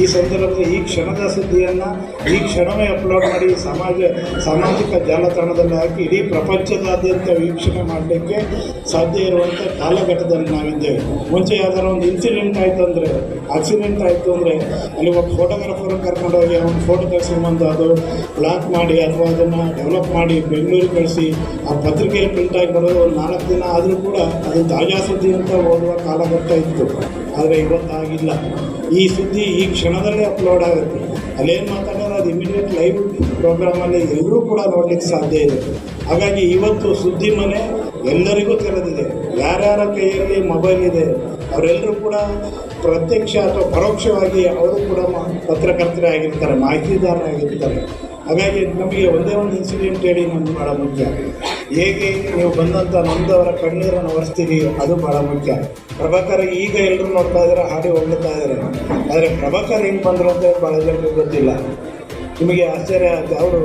ಈ ಸಂದರ್ಭದಲ್ಲಿ ಈ ಕ್ಷಣದ ಸುದ್ದಿಯನ್ನು ಈ ಕ್ಷಣವೇ ಅಪ್ಲೋಡ್ ಮಾಡಿ ಸಮಾಜ, ಸಾಮಾಜಿಕ ಜಾಲತಾಣದಲ್ಲಿ ಹಾಕಿ ಇಡೀ ಪ್ರಪಂಚದಾದ್ಯಂತ ವೀಕ್ಷಣೆ ಮಾಡಲಿಕ್ಕೆ ಸಾಧ್ಯ ಇರುವಂಥ ಕಾಲಘಟ್ಟದಲ್ಲಿ ನಾವಿದ್ದೇವೆ. ಮುಂಚೆ ಯಾವ್ದಾರು ಒಂದು ಇನ್ಸಿಡೆಂಟ್ ಆಯಿತು ಅಂದರೆ ಆಕ್ಸಿಡೆಂಟ್ ಆಯಿತು ಅಂದರೆ, ಅಲ್ಲಿ ಒಬ್ಬ ಫೋಟೋಗ್ರಾಫರ್ ಕರ್ಕೊಂಡೋಗಿ ಅವ್ನ ಫೋಟೋ ತೆಗೆಸ್ಕೊಂಡ್ಬಂದು ಅದು ಬ್ಲಾಕ್ ಮಾಡಿ ಅಥವಾ ಅದನ್ನು ಡೆವಲಪ್ ಮಾಡಿ ಬೆಂಗಳೂರಿಗೆ ಕಳಿಸಿ ಆ ಪತ್ರಿಕೆಯಲ್ಲಿ ಪ್ರಿಂಟ್ ಆಗಿ ಬರೋದು ಒಂದು ನಾಲ್ಕು ದಿನ ಆದರೂ ಕೂಡ ಅದು ತಾಜಾ ಸುದ್ದಿ ಅಂತ ಓದುವ ಬರ್ತಾ ಇತ್ತು. ಆದರೆ ಇವತ್ತಾಗಿಲ್ಲ ಈ ಸುದ್ದಿ ಈ ಕ್ಷಣದಲ್ಲೇ ಅಪ್ಲೋಡ್ ಆಗುತ್ತೆ. ಅಲ್ಲೇನು ಮಾತಾಡೋದು ಅದು ಇಮಿಡಿಯೇಟ್ ಲೈವ್ ಪ್ರೋಗ್ರಾಮಲ್ಲಿ ಎಲ್ಲರೂ ಕೂಡ ನೋಡಲಿಕ್ಕೆ ಸಾಧ್ಯ ಇದೆ. ಹಾಗಾಗಿ ಇವತ್ತು ಸುದ್ದಿ ಮನೆ ಎಲ್ಲರಿಗೂ ತೆರೆದಿದೆ. ಯಾರ್ಯಾರ ಕೈಯಲ್ಲಿ ಮೊಬೈಲ್ ಇದೆ, ಅವರೆಲ್ಲರೂ ಕೂಡ ಪ್ರತ್ಯಕ್ಷ ಅಥವಾ ಪರೋಕ್ಷವಾಗಿ ಅವರು ಕೂಡ ಪತ್ರಕರ್ತರೇ ಆಗಿರ್ತಾರೆ, ಮಾಹಿತಿದಾರರಾಗಿರ್ತಾರೆ. ಹಾಗಾಗಿ ನಮಗೆ ಒಂದೇ ಒಂದು ಇನ್ಸಿಡೆಂಟ್ ಹೇಳಿ ನಮ್ಗೆ ಭಾಳ ಮುಖ್ಯ. ಹೇಗೆ ನೀವು ಬಂದಂಥ ನಮ್ದವರ ಕಣ್ಣೀರನ್ನು ಒರೆಸ್ತೀವಿ ಅದು ಭಾಳ ಮುಖ್ಯ. ಪ್ರಭಾಕರ್ ಈಗ ಎಲ್ಲರೂ ನೋಡ್ತಾ ಇದ್ದಾರೆ, ಹಾಡಿ ಹೊಗಳ್ತಾ ಇದ್ದಾರೆ. ಆದರೆ ಪ್ರಭಾಕರ್ ಹೆಂಗೆ ಬಂದರು ಅಂತ ಭಾಳ ಜನರಿಗೆ ಗೊತ್ತಿಲ್ಲ. ನಿಮಗೆ ಆಶ್ಚರ್ಯ ಆಗುತ್ತೆ, ಅವರು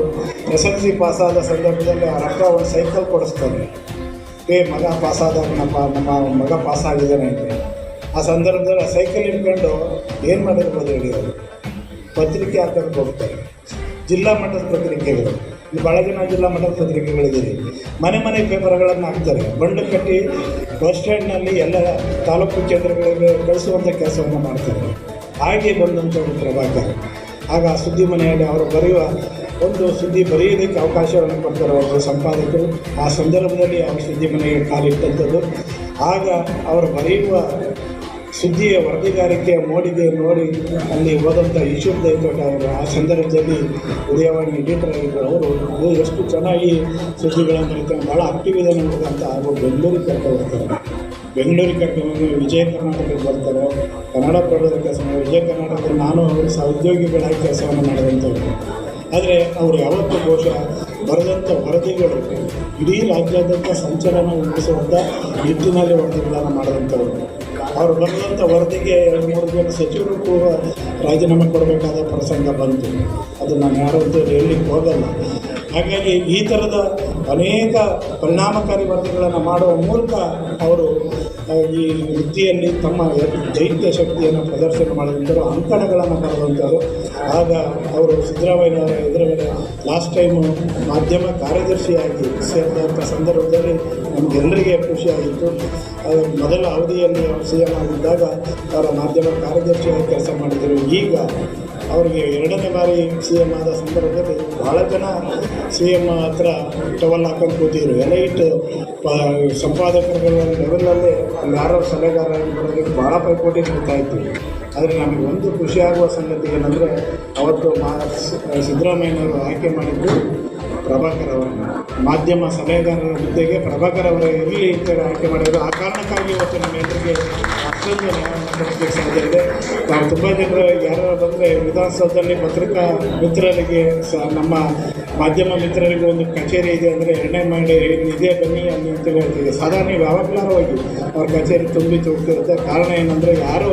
ಎಸ್ ಎಲ್ ಸಿ ಪಾಸಾದ ಸಂದರ್ಭದಲ್ಲಿ ಆ ರೊಕ್ಕ ಒಂದು ಸೈಕಲ್ ಕೊಡಿಸ್ತಾರೆ. ಏ, ಮಗ ಪಾಸಾದಾಗ ನಮ್ಮ ನಮ್ಮ ಮಗ ಪಾಸಾಗಿದ್ದಾನೆ ಅಂತ ಆ ಸಂದರ್ಭದಲ್ಲಿ ಆ ಸೈಕಲ್ ಇಟ್ಕೊಂಡು ಏನು ಮಾಡಿರ್ಬೋದು ಹೇಳಿ ಅವರು? ಪತ್ರಿಕೆ ಹಾಕೋದಕ್ಕೆ ಹೋಗ್ತಾರೆ. ಜಿಲ್ಲಾ ಮಟ್ಟದ ಪತ್ರಿಕೆಗಳು. ಇಲ್ಲಿ ಭಾಳ ಜಿಲ್ಲಾ ಮಟ್ಟದ ಪತ್ರಿಕೆಗಳಿದೆ ಮನೆ ಮನೆ ಪೇಪರ್ಗಳನ್ನು ಹಾಕ್ತಾರೆ. ಬಂಡು ಕಟ್ಟಿ ಬಸ್ ಸ್ಟ್ಯಾಂಡ್ನಲ್ಲಿ ಎಲ್ಲ ತಾಲೂಕು ಕೇಂದ್ರಗಳಿಗೆ ಕಳಿಸುವಂಥ ಕೆಲಸವನ್ನು ಮಾಡ್ತಾರೆ ಹಾಗೆ ಒಂದು ಪ್ರಭಾಕರ್ ಆಗ ಸುದ್ದಿ ಮನೆಯಲ್ಲಿ ಅವರು ಬರೆಯುವ ಒಂದು ಸುದ್ದಿ ಬರೆಯೋದಕ್ಕೆ ಅವಕಾಶವನ್ನು ಕೊಡ್ತಾರೆ ಒಬ್ಬರು ಸಂಪಾದಕರು. ಆ ಸಂದರ್ಭದಲ್ಲಿ ಅವರು ಸುದ್ದಿ ಮನೆಗೆ ಕಾಲಿಟ್ಟಂಥದ್ದು ಆಗ ಅವರು ಬರೆಯುವ ಸುದ್ದಿಯ ವರದಿಗಾರಿಕೆ ಮೋಡಿಗೆ ನೋಡಿ ಅಲ್ಲಿ ಹೋದಂಥ ಈಶ್ವರ್ ದೈತೋಟ ಅವರು ಆ ಸಂದರ್ಭದಲ್ಲಿ ಉದಯವಾಣಿ ಎಡಿಟರ್ ಆಗಿದ್ದರು ಅವರು ಇದು ಎಷ್ಟು ಚೆನ್ನಾಗಿ ಸುದ್ದಿಗಳನ್ನು ಬರೀತಾರೆ. ಭಾಳ ಆಕ್ಟಿವ್ ಇದೆ ನೋಡಿದಂಥ ಅವರು ಬೆಂಗಳೂರಿಗೆ ಕರ್ಕೊಂಡು ಹೋಗ್ತಾರೆ ಬೆಂಗಳೂರಿಗೆ ಕರ್ಕೊಂಡು ವಿಜಯ ಕರ್ನಾಟಕಕ್ಕೆ ಬರ್ತಾರೆ. ಕನ್ನಡ ಪ್ರಭದ ಕೆಲಸ ವಿಜಯ ಕರ್ನಾಟಕದಲ್ಲಿ ನಾನು ಅವರು ಸಹ ಉದ್ಯೋಗಿಗಳಾಗಿ ಕೆಲಸವನ್ನು ಮಾಡಿದಂಥವ್ರು. ಆದರೆ ಅವರು ಯಾವತ್ತೂ ಬಹುಶಃ ಬರೆದಂಥ ವರದಿಗಳು ಇಡೀ ರಾಜ್ಯಾದ್ಯಂತ ಸಂಚಲನ ಉಂಟಿಸುವಂಥ ನಿಟ್ಟಿನಲ್ಲಿ ವರದಿಗಳನ್ನು ಮಾಡಿದಂಥವ್ರು. ಅವರು ಬಂದಂಥ ವರದಿಗೆ ಮೂರು ಜನ ಸಚಿವರು ಕೂಡ ರಾಜೀನಾಮೆ ಕೊಡಬೇಕಾದ ಪ್ರಸಂಗ ಬಂತು. ಅದು ನಾನು ಯಾರು ಅಂತ ಹೇಳಲಿಕ್ಕೆ ಹೋಗಲ್ಲ. ಹಾಗಾಗಿ ಈ ಥರದ ಅನೇಕ ಪರಿಣಾಮಕಾರಿ ವರದಿಗಳನ್ನು ಮಾಡುವ ಮೂಲಕ ಅವರು ಈ ವೃತ್ತಿಯಲ್ಲಿ ತಮ್ಮ ದೈತ್ಯ ಶಕ್ತಿಯನ್ನು ಪ್ರದರ್ಶನ ಮಾಡಿದಂಥರು ಅಂಕಣಗಳನ್ನು ಮಾಡುವಂಥವ್ರು ಆಗ ಅವರು ಸಿದ್ದರಾಮಯ್ಯನವರ ಇದರ ಮೇಲೆ ಲಾಸ್ಟ್ ಟೈಮು ಮಾಧ್ಯಮ ಕಾರ್ಯದರ್ಶಿಯಾಗಿ ಸೇರಿದಂಥ ಸಂದರ್ಭದಲ್ಲಿ ನಮಗೆಲ್ಲರಿಗೆ ಖುಷಿಯಾಗಿತ್ತು. ಮೊದಲ ಅವಧಿಯಲ್ಲಿ ಅವರು ಸಿ ಎಂ ಆಗಿದ್ದಾಗ ಅವರ ಮಾಧ್ಯಮ ಕಾರ್ಯದರ್ಶಿಯಾಗಿ ಕೆಲಸ ಮಾಡಿದರು. ಈಗ ಅವರಿಗೆ ಎರಡನೇ ಬಾರಿ ಸಿ ಎಂ ಆದ ಸಂದರ್ಭದಲ್ಲಿ ಭಾಳ ಜನ ಸಿ ಎಂ ಹತ್ರ ಟವಲ್ ಹಾಕೊಂಡು ಕೂತಿದ್ರು. ಎಲ್ಲ ಇಟ್ಟು ಸಂಪಾದಕರುಗಳ ಲೆವೆಲಲ್ಲಿ ಯಾರೋ ಸಲಹೆಗಾರರಿಗೆ ಭಾಳ ಪೈಪೋಟಿ ಕೊಡ್ತಾ ಇತ್ತು. ಆದರೆ ನಮಗೆ ಒಂದು ಖುಷಿಯಾಗುವ ಸಂಗತಿ ಏನಂದರೆ, ಅವತ್ತು ಮಾ, ಸಿದ್ದರಾಮಯ್ಯನವರು ಆಯ್ಕೆ ಮಾಡಿದ್ದು ಪ್ರಭಾಕರ್ ಅವರನ್ನು ಮಾಧ್ಯಮ ಸಲಹೆಗಾರರ ಜೊತೆಗೆ ಪ್ರಭಾಕರ್ ಅವರ ಇರಲಿ ಅಂತ ಆಯ್ಕೆ ಮಾಡಿದ್ರು. ಆ ಕಾರಣಕ್ಕಾಗಿ ಇವತ್ತು ನಮ್ಮ ಇದೆ. ನಾವು ತುಂಬ ಜನರು ಯಾರು ಬಂದರೆ ವಿಧಾನಸೌಧದಲ್ಲಿ ಪತ್ರಿಕಾ ಮಿತ್ರರಿಗೆ ಸಹ, ನಮ್ಮ ಮಾಧ್ಯಮ ಮಿತ್ರರಿಗೂ ಒಂದು ಕಚೇರಿ ಇದೆ ಅಂದರೆ ಎರಡನೇ ಮಾಡಿ ಇದೇ ಬನ್ನಿ ಅಲ್ಲಿ ಅಂತ ಹೇಳ್ತೀವಿ ಸಾಧಾರಣ ನೀವು ಯಾವಾಗಲಾರು ಹೋಗಿ ಅವ್ರ ಕಚೇರಿ ತುಂಬಿ ತುಳುಕಿರುತ್ತೆ ಕಾರಣ ಏನಂದರೆ ಯಾರು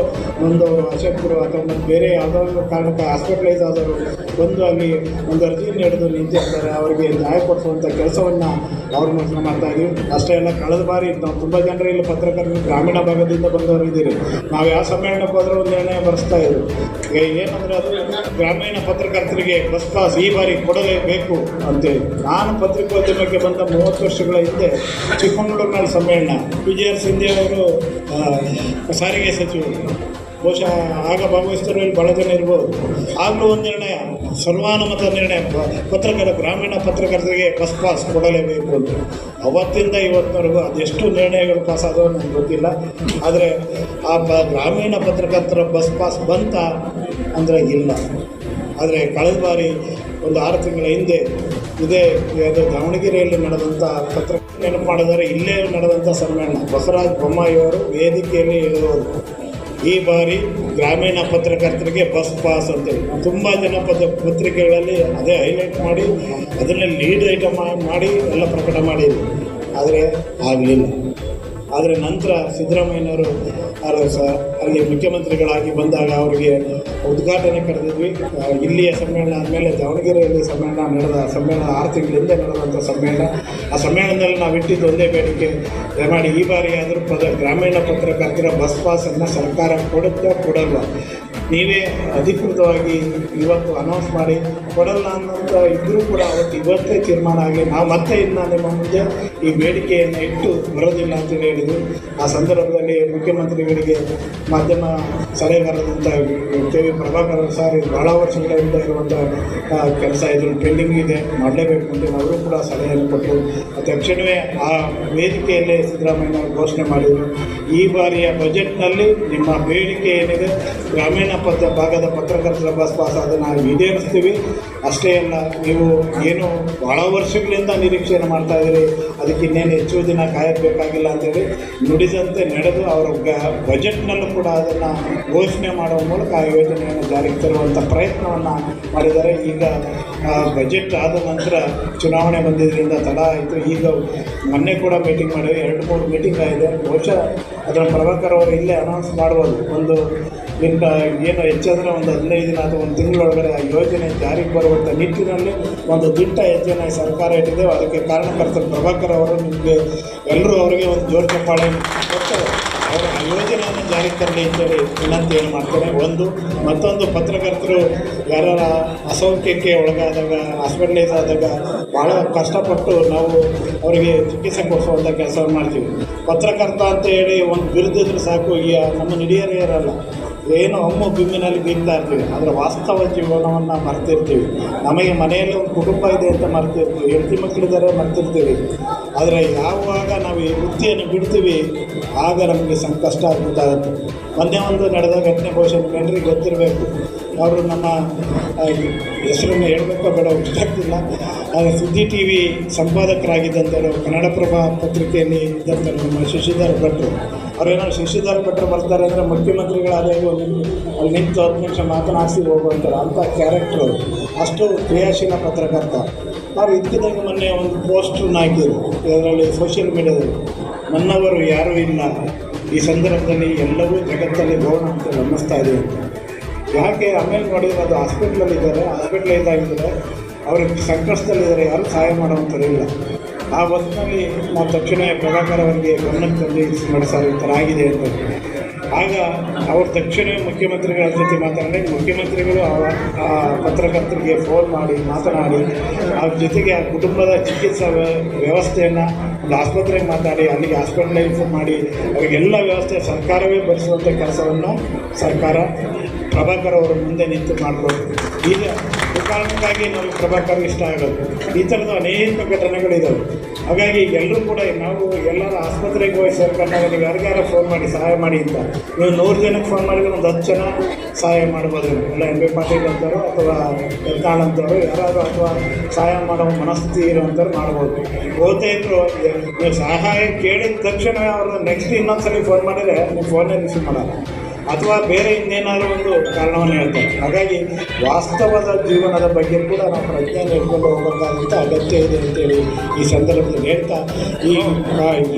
ಒಂದು ಅಶಕ್ತರು ಅಥವಾ ಬೇರೆ ಯಾವುದಾದ್ರು ಕಾರಣಕ್ಕೆ ಹಾಸ್ಪಿಟಲೈಸ್ ಆದವರು ಬಂದು ಅಲ್ಲಿ ಒಂದು ಅರ್ಜಿಯನ್ನು ಹಿಡಿದು ನಿಂತಿರ್ತಾರೆ ಅವರಿಗೆ ನ್ಯಾಯ ಕೊಡಿಸುವಂಥ ಕೆಲಸವನ್ನು ಅವ್ರ ಮೂಲಕ ಮಾಡ್ತಾ ಇದೀವಿ ಅಷ್ಟೇ ಅಲ್ಲ, ಕಳೆದ ಬಾರಿ ನಾವು ತುಂಬ ಜನರು ಇಲ್ಲಿ ಪತ್ರಕರ್ತರು ಗ್ರಾಮೀಣ ಭಾಗದಿಂದ ಬಂದವರು ಇದ್ದೀರಿ. ನಾವು ಯಾವ ಸಮ್ಮೇಳನಕ್ಕೆ ಹೋದರೂ ಒಂದು ನಿರ್ಣಯ ಬರೆಸ್ತಾ ಇದ್ರು ಏನಂದರೆ ಅದು ಗ್ರಾಮೀಣ ಪತ್ರಕರ್ತರಿಗೆ ಬಸ್ ಪಾಸ್ ಈ ಬಾರಿ ಕೊಡಲೇಬೇಕು ಅಂತೇಳಿ. ನಾನು ಪತ್ರಿಕೋದ್ಯಮಕ್ಕೆ ಬಂದ ಮೂವತ್ತು ವರ್ಷಗಳ ಹಿಂದೆ ಚಿಕ್ಕಮಗಳೂರಿನಲ್ಲಿ ಸಮ್ಮೇಳನ. ಆರ್ ಸಿಂಧೆ ಅವರು ಸಾರಿಗೆ ಸಚಿವರು. ಬಹುಶಃ ಆಗ ಭಾಗವಹಿಸಿದವರಲ್ಲಿ ಬಹಳ ಜನ ಇರ್ಬೋದು. ಆಗಲೂ ಒಂದು ನಿರ್ಣಯ ಸರ್ವಾನುಮತ ನಿರ್ಣಯ, ಪತ್ರಕರ್ತ, ಗ್ರಾಮೀಣ ಪತ್ರಕರ್ತರಿಗೆ ಬಸ್ ಪಾಸ್ ಕೊಡಲೇಬೇಕು ಅಂತ. ಅವತ್ತಿಂದ ಇವತ್ತಿನವರೆಗೂ ಅದೆಷ್ಟು ನಿರ್ಣಯಗಳು ಪಾಸ್ ಆದವು ನನಗೆ ಗೊತ್ತಿಲ್ಲ. ಆದರೆ ಆ ಬ, ಗ್ರಾಮೀಣ ಪತ್ರಕರ್ತರ ಬಸ್ ಪಾಸ್ ಬಂತ ಅಂದರೆ ಇಲ್ಲ. ಆದರೆ ಕಳೆದ ಬಾರಿ ಒಂದು ಆರು ತಿಂಗಳ ಹಿಂದೆ ಇದೇ ಅದು ದಾವಣಗೆರೆಯಲ್ಲಿ ನಡೆದಂಥ ಪತ್ರ ನೆನಪು ಮಾಡಿದರೆ ಇಲ್ಲೇ ನಡೆದಂಥ ಸಮ್ಮೇಳನ. ಬಸವರಾಜ ಬೊಮ್ಮಾಯಿಯವರು ವೇದಿಕೆಯಲ್ಲಿ ಹೇಳುವರು ಈ ಬಾರಿ ಗ್ರಾಮೀಣ ಪತ್ರಕರ್ತರಿಗೆ ಬಸ್ ಪಾಸ್ ಅಂತೇಳಿ ತುಂಬ ಜನ ಪತ್ರ ಪತ್ರಿಕೆಗಳಲ್ಲಿ ಅದೇ ಹೈಲೈಟ್ ಮಾಡಿ, ಅದನ್ನೇ ಲೀಡ್ ಐಟಮ್ ಮಾಡಿ, ಎಲ್ಲ ಪ್ರಕಟ ಮಾಡಿದ್ರು. ಆದರೆ ಆಗಲಿಲ್ಲ. ಆದರೆ ನಂತರ ಸಿದ್ದರಾಮಯ್ಯನವರು ಅದು ಸಹ ಅಲ್ಲಿ ಮುಖ್ಯಮಂತ್ರಿಗಳಾಗಿ ಬಂದಾಗ ಅವರಿಗೆ ಉದ್ಘಾಟನೆ ಕರೆದಿದ್ವಿ. ಇಲ್ಲಿಯ ಸಮ್ಮೇಳನ ಆದಮೇಲೆ ದಾವಣಗೆರೆಯಲ್ಲಿ ಸಮ್ಮೇಳನ ನಡೆದ ಸಮ್ಮೇಳನ ಆರು ತಿಂಗಳಿಂದ ನಡೆದಂಥ ಸಮ್ಮೇಳನ. ಆ ಸಮ್ಮೇಳನದಲ್ಲಿ ನಾವು ಇಟ್ಟಿದ್ದು ಒಂದೇ ಬೇಡಿಕೆ, ದಯಮಾಡಿ ಈ ಬಾರಿ ಆದರೂ ಪದ, ಗ್ರಾಮೀಣ ಪತ್ರಕರ್ತರ ಬಸ್ ಪಾಸನ್ನು ಸರ್ಕಾರ ಕೊಡುತ್ತಾ ಕೊಡಲ್ಲ. ನೀವೇ ಅಧಿಕೃತವಾಗಿ ಇವತ್ತು ಅನೌನ್ಸ್ ಮಾಡಿ ಕೊಡಲ್ಲ ಅನ್ನೋಂಥ ಇದ್ದರೂ ಕೂಡ ಅವತ್ತು ಇವತ್ತೇ ತೀರ್ಮಾನ ಆಗಿ ನಾವು ಮತ್ತೆ ಇನ್ನು ನಿಮ್ಮ ಮುಂದೆ ಈ ಬೇಡಿಕೆಯನ್ನು ಇಟ್ಟು ಬರೋದಿಲ್ಲ ಅಂತೇಳಿ ಹೇಳಿದರು. ಆ ಸಂದರ್ಭದಲ್ಲಿ ಮುಖ್ಯಮಂತ್ರಿಗಳಿಗೆ ಮಾಧ್ಯಮ ಸಲಹೆಗಾರರಂತ ಕೆ ವಿ ಪ್ರಭಾಕರ್ ಸರ್ ಬಹಳ ವರ್ಷಗಳಿಂದ ಇರುವಂಥ ಕೆಲಸ ಇದ್ರು. ಪೆಂಡಿಂಗ್ ಇದೆ, ಮಾಡಲೇಬೇಕು ಅಂತ ಅವರು ಕೂಡ ಸಲಹೆಯನ್ನು ಕೊಟ್ಟರು. ತಕ್ಷಣವೇ ಆ ವೇದಿಕೆಯಲ್ಲೇ ಸಿದ್ದರಾಮಯ್ಯ ಘೋಷಣೆ ಮಾಡಿದರು. ಈ ಬಾರಿಯ ಬಜೆಟ್ನಲ್ಲಿ ನಿಮ್ಮ ಬೇಡಿಕೆ ಏನಿದೆ? ಗ್ರಾಮೀಣ ಪತ್ರ, ಭಾಗದ ಪತ್ರಕರ್ತರ ಬಸ್ ಪಾಸ್ ಅದನ್ನು ಈಡೇರಿಸ್ತೀವಿ ಅಷ್ಟೇ ಅಲ್ಲ, ನೀವು ಏನು ಭಾಳ ವರ್ಷಗಳಿಂದ ನಿರೀಕ್ಷೆಯನ್ನು ಮಾಡ್ತಾ ಇದ್ದೀರಿ, ಅದಕ್ಕೆ ಇನ್ನೇನು ಹೆಚ್ಚು ದಿನ ಕಾಯಬೇಕಾಗಿಲ್ಲ ಅಂತೇಳಿ ನುಡಿದಂತೆ ನಡೆದು ಅವರ ಬಜೆಟ್ನಲ್ಲೂ ಕೂಡ ಅದನ್ನು ಘೋಷಣೆ ಮಾಡುವ ಮೂಲಕ ಆ ಯೋಜನೆಯನ್ನು ಜಾರಿಗೆ ತರುವಂಥ ಪ್ರಯತ್ನವನ್ನು ಮಾಡಿದ್ದಾರೆ. ಈಗ ಬಜೆಟ್ ಆದ ನಂತರ ಚುನಾವಣೆ ಬಂದಿದ್ದರಿಂದ ತಡ ಆಯಿತು. ಈಗ ಮೊನ್ನೆ ಕೂಡ ಮೀಟಿಂಗ್ ಮಾಡಿದೆ ಎರಡು, ಮೂರು ಮೀಟಿಂಗ್ ಆಗಿದೆ. ಬಹುಶಃ ಅದರ ಪ್ರಭಾಕರ್ ಅವರು ಇಲ್ಲೇ ಅನೌನ್ಸ್ ಮಾಡ್ಬೋದು ಒಂದು ಇಂಥ ಏನು ಹೆಚ್ಚಾದರೆ ಒಂದು ಹದಿನೈದು ದಿನ ಅಥವಾ ಒಂದು ತಿಂಗಳೊಳಗಡೆ ಆ ಯೋಜನೆ ಜಾರಿಗೆ ಬರುವಂಥ ನಿಟ್ಟಿನಲ್ಲಿ ಒಂದು ದಿಟ್ಟ ಹೆಜ್ಜೆನ ಸರ್ಕಾರ ಇಟ್ಟಿದೆ. ಅದಕ್ಕೆ ಕಾರಣಕರ್ತರು ಪ್ರಭಾಕರ್ ಅವರು ನಿಮಗೆ ಎಲ್ಲರೂ ಅವರಿಗೆ ಒಂದು ಜೋರು ಚಪ್ಪಾಳೆ ಕೊಟ್ಟು ಅವರು ಆ ಯೋಜನೆಯನ್ನು ಜಾರಿಗೆ ತರಲಿ ಅಂತೇಳಿ ಏನು ಮಾಡ್ತಾರೆ ಒಂದು, ಮತ್ತೊಂದು ಪತ್ರಕರ್ತರು ಯಾರ ಅಸೌಖ್ಯಕ್ಕೆ ಒಳಗಾದಾಗ ಹಾಸ್ಪಿಟಲೈಸ್ ಆದಾಗ ಭಾಳ ಕಷ್ಟಪಟ್ಟು ನಾವು ಅವರಿಗೆ ಚಿಕಿತ್ಸೆ ಕೊಡಿಸುವಂಥ ಕೆಲಸವನ್ನು ಮಾಡ್ತೀವಿ. ಪತ್ರಕರ್ತ ಅಂತ ಹೇಳಿ ಒಂದು ಬಿರುದಿದ್ರೆ ಸಾಕು. ಈ ನಮ್ಮ ಹಿರಿಯರೇ ಇರಲ್ಲ ಏನು ಹಮ್ಮು ಬಿಮ್ಮಿನಲ್ಲಿ ಬೀಗ್ತಾ ಇರ್ತೀವಿ. ಆದರೆ ವಾಸ್ತವ ಜೀವನವನ್ನು ಮರ್ತಿರ್ತೀವಿ. ನಮಗೆ ಮನೆಯಲ್ಲಿ ಒಂದು ಕುಟುಂಬ ಇದೆ ಅಂತ ಮರ್ತಿರ್ತೀವಿ. ಹೆಂಡತಿ ಮಕ್ಕಳಿದ್ದಾರೆ ಮರ್ತಿರ್ತೀವಿ. ಆದರೆ ಯಾವಾಗ ನಾವು ಈ ವೃತ್ತಿಯನ್ನು ಬಿಡ್ತೀವಿ, ಆಗ ನಮಗೆ ಸಂಕಷ್ಟ ಆಗುತ್ತಾಗುತ್ತೆ ಮೊನ್ನೆ ಒಂದು ನಡೆದ ಘಟನೆ ಬಹುಶಃ ಜನರಿಗೆ ಗೊತ್ತಿರಬೇಕು. ಅವರು ನಮ್ಮ ಹೆಸರನ್ನು ಹೇಳಬೇಕೋ ಬೇಡ ಗೊತ್ತಾಗ್ತಿಲ್ಲ ಆದರೆ ಸುದ್ದಿ ಟಿ ವಿ ಸಂಪಾದಕರಾಗಿದ್ದಂಥವರು, ಕನ್ನಡಪ್ರಭ ಪತ್ರಿಕೆಯಲ್ಲಿ ಇದ್ದಂಥ ನಮ್ಮ ಶಶಿಧರ್ ಭಟ್ರು ಅವ್ರೇನೋ ಶಶಿಧರ್ ಭಟ್ರು ಬರ್ತಾರೆ ಅಂದರೆ ಮುಖ್ಯಮಂತ್ರಿಗಳಾದಾಗ ಒಂದು ಅಲ್ಲಿ ನಿಂತು ಹತ್ತು ನಿಮಿಷ ಮಾತನಾಡಿಸಿ ಹೋಗುವಂತಾರೆ ಅಂಥ ಕ್ಯಾರೆಕ್ಟ್ರು ಅಷ್ಟು ಕ್ರಿಯಾಶೀಲ ಪತ್ರಕರ್ತ. ಅವ್ರು ಇದ್ದದಾಗ ಮೊನ್ನೆ ಒಂದು ಪೋಸ್ಟ್ರನ್ನ ಹಾಕಿದ್ರು. ಇದರಲ್ಲಿ ಸೋಷಿಯಲ್ ಮೀಡಿಯಾದಲ್ಲಿ ನನ್ನವರು ಯಾರೂ ಇಲ್ಲ. ಈ ಸಂದರ್ಭದಲ್ಲಿ ಎಲ್ಲವೂ ಜಗತ್ತಲ್ಲಿ ಭವನ ಅಂತ ಗಮನಿಸ್ತಾ ಇದೆ ಯಾಕೆ ಆಮೇಲೆ ನೋಡಿದ್ರೆ ಅದು ಹಾಸ್ಪಿಟ್ಲಲ್ಲಿದ್ದಾರೆ ಹಾಸ್ಪಿಟ್ಲೈಸ್ ಆಗಿದ್ದಾರೆ ಅವ್ರಿಗೆ ಸಂಕಷ್ಟದಲ್ಲಿದ್ದಾರೆ. ಯಾರು ಸಹಾಯ ಮಾಡೋವಂಥವ್ರು ಇಲ್ಲ. ಆ ಹೊತ್ತಿನಲ್ಲಿ ನಾವು ತಕ್ಷಣ ಪ್ರಭಾಕರ್ ಅವರಿಗೆ ಗಮನಕ್ಕೆ ತಂದು ನಡೆಸಲಾಗಿದೆ ಅಂತ. ಆಗ ಅವರು ತಕ್ಷಣ ಮುಖ್ಯಮಂತ್ರಿಗಳ ಜೊತೆ ಮಾತನಾಡಿ, ಮುಖ್ಯಮಂತ್ರಿಗಳು ಆ ಪತ್ರಕರ್ತರಿಗೆ ಫೋನ್ ಮಾಡಿ, ಮಾತನಾಡಿ, ಅವ್ರ ಜೊತೆಗೆ ಆ ಕುಟುಂಬದ ಚಿಕಿತ್ಸಾ ವ್ಯ- ವ್ಯವಸ್ಥೆಯನ್ನು ಒಂದು ಆಸ್ಪತ್ರೆಗೆ ಮಾತಾಡಿ, ಅಲ್ಲಿಗೆ ಹಾಸ್ಪಿಟಲೈಸ್ ಮಾಡಿ, ಅವರಿಗೆಲ್ಲ ವ್ಯವಸ್ಥೆ ಸರ್ಕಾರವೇ ಭರಿಸುವಂಥ ಕೆಲಸವನ್ನು ಸರ್ಕಾರ ಪ್ರಭಾಕರ್ ಅವರು ಮುಂದೆ ನಿಂತು ಮಾಡ್ಬೋದು. ಈಗ ಕಾರಣಕ್ಕಾಗಿ ನಮಗೆ ಪ್ರಭಾಕರ್ ಇಷ್ಟ ಆಗೋದು. ಈ ಥರದ ಅನೇಕ ಘಟನೆಗಳಿದ್ದಾವೆ ಹಾಗಾಗಿ ಎಲ್ಲರೂ ಕೂಡ ನಾವು ಎಲ್ಲರ ಆಸ್ಪತ್ರೆಗೆ ಹೋಗಿ ಸೇರ್ಕೊಂಡಾಗ ನೀವು ಯಾರಿಗಾರ ಫೋನ್ ಮಾಡಿ, ಸಹಾಯ ಮಾಡಿ ಅಂತ. ನೀವು ನೂರು ಜನಕ್ಕೆ ಫೋನ್ ಮಾಡಿದ್ರೆ ಒಂದು ಹತ್ತು ಜನ ಸಹಾಯ ಮಾಡ್ಬೋದು. ಇಲ್ಲ ಎಂ ಬಿ ಪಾಟೀಲ್ ಅಂತಾರೆ ಅಥವಾ ಎತ್ತಾಳ್ ಅಂತವರು ಯಾರಾದರೂ ಅಥವಾ ಸಹಾಯ ಮಾಡೋ ಮನಸ್ಥಿತಿ ಇರುವಂಥವ್ರು ಮಾಡ್ಬೋದು. ಇದ್ರು, ನೀವು ಸಹಾಯ ಕೇಳಿದ ತಕ್ಷಣ ಅವರು ನೆಕ್ಸ್ಟ್ ಇನ್ನೊಂದ್ಸಲಿ ಫೋನ್ ಮಾಡಿದರೆ ನೀವು ಫೋನೇ ರಿಸೀವ್ ಮಾಡಲ್ಲ. ಅಥವಾ ಬೇರೆ ಇನ್ನೇನಾದರೂ ಒಂದು ಕಾರಣವನ್ನು ಹೇಳ್ತಾರೆ. ಹಾಗಾಗಿ ವಾಸ್ತವದ ಜೀವನದ ಬಗ್ಗೆ ಕೂಡ ನಾವು ಪ್ರಜ್ಞಾನ ಇಟ್ಕೊಂಡು ಹೋಗಬೇಕಾದಂಥ ಅಗತ್ಯ ಇದೆ ಅಂತೇಳಿ ಈ ಸಂದರ್ಭದಲ್ಲಿ ಹೇಳ್ತಾ, ಈ